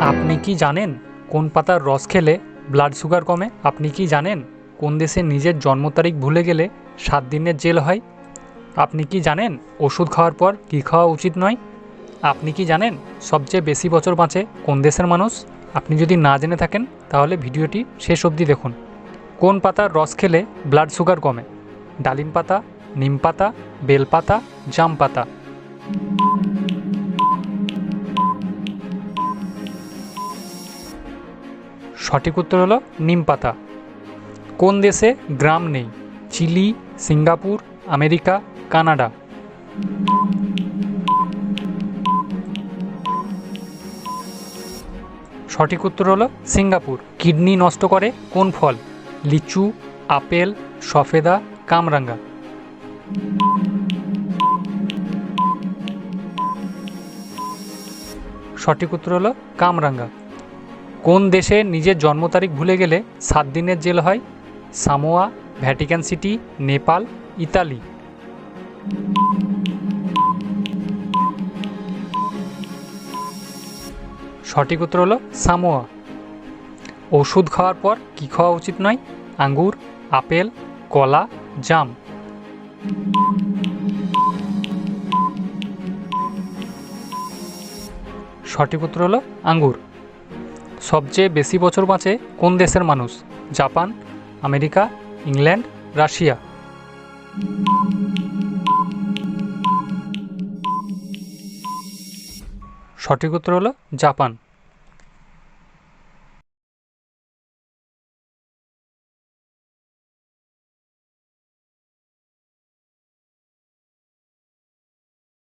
আপনি কি জানেন কোন পাতার রস খেলে ব্লাড সুগার কমে? আপনি কি জানেন কোন দেশে নিজের জন্ম তারিখ ভুলে গেলে সাত দিনের জেল হয়? আপনি কি জানেন ওষুধ খাওয়ার পর কী খাওয়া উচিত নয়? আপনি কি জানেন সবচেয়ে বেশি বছর বাঁচে কোন দেশের মানুষ? আপনি যদি না জেনে থাকেন, তাহলে ভিডিওটি শেষ অবধি দেখুন। কোন পাতার রস খেলে ব্লাড সুগার কমে? ডালিম পাতা, নিম পাতা, বেল পাতা, জাম পাতা। সঠিক উত্তর হলো নিম পাতা। কোন দেশে গ্রাম নেই? Chile, Singapore, America, Canada. সঠিক উত্তর হলো সিঙ্গাপুর। কিডনি নষ্ট করে কোন ফল? লিচু, আপেল, সফেদা, কামরাঙ্গা। সঠিক উত্তর হলো কামরাঙ্গা। কোন দেশে নিজের জন্ম তারিখ ভুলে গেলে সাত দিনের জেল হয়? Samoa, Vatican City, Nepal, Italy. সঠিক উত্তর হলো সামোয়া। ওষুধ খাওয়ার পর কী খাওয়া উচিত নয়? আঙ্গুর, আপেল, কলা, জাম। সঠিক উত্তর হলো আঙ্গুর। সবচেয়ে বেশি বছর বাঁচে কোন দেশের মানুষ? Japan, America, England, Russia. সঠিক উত্তর হলো জাপান।